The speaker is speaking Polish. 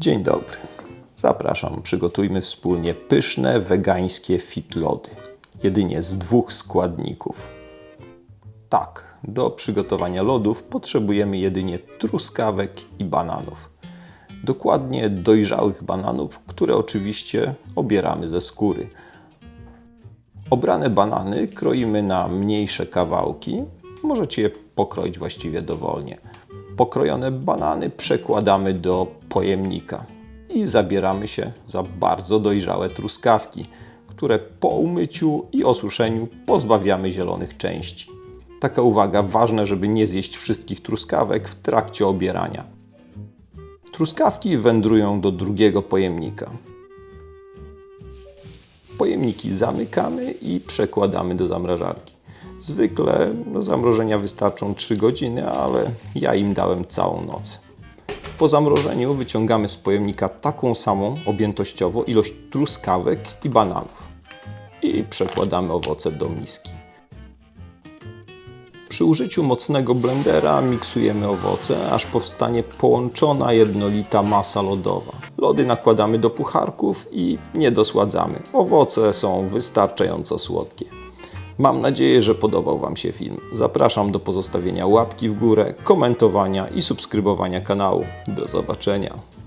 Dzień dobry. Zapraszam, przygotujmy wspólnie pyszne wegańskie fitlody. Jedynie z dwóch składników. Tak, do przygotowania lodów potrzebujemy jedynie truskawek i bananów. Dokładnie dojrzałych bananów, które oczywiście obieramy ze skóry. Obrane banany kroimy na mniejsze kawałki. Możecie je pokroić właściwie dowolnie. Pokrojone banany przekładamy do pojemnika i zabieramy się za bardzo dojrzałe truskawki, które po umyciu i osuszeniu pozbawiamy zielonych części. Taka uwaga, ważne, żeby nie zjeść wszystkich truskawek w trakcie obierania. Truskawki wędrują do drugiego pojemnika. Pojemniki zamykamy i przekładamy do zamrażarki. Zwykle do zamrożenia wystarczą 3 godziny, ale ja im dałem całą noc. Po zamrożeniu wyciągamy z pojemnika taką samą objętościowo ilość truskawek i bananów i przekładamy owoce do miski. Przy użyciu mocnego blendera miksujemy owoce, aż powstanie połączona jednolita masa lodowa. Lody nakładamy do pucharków i nie dosładzamy. Owoce są wystarczająco słodkie. Mam nadzieję, że podobał Wam się film. Zapraszam do pozostawienia łapki w górę, komentowania i subskrybowania kanału. Do zobaczenia.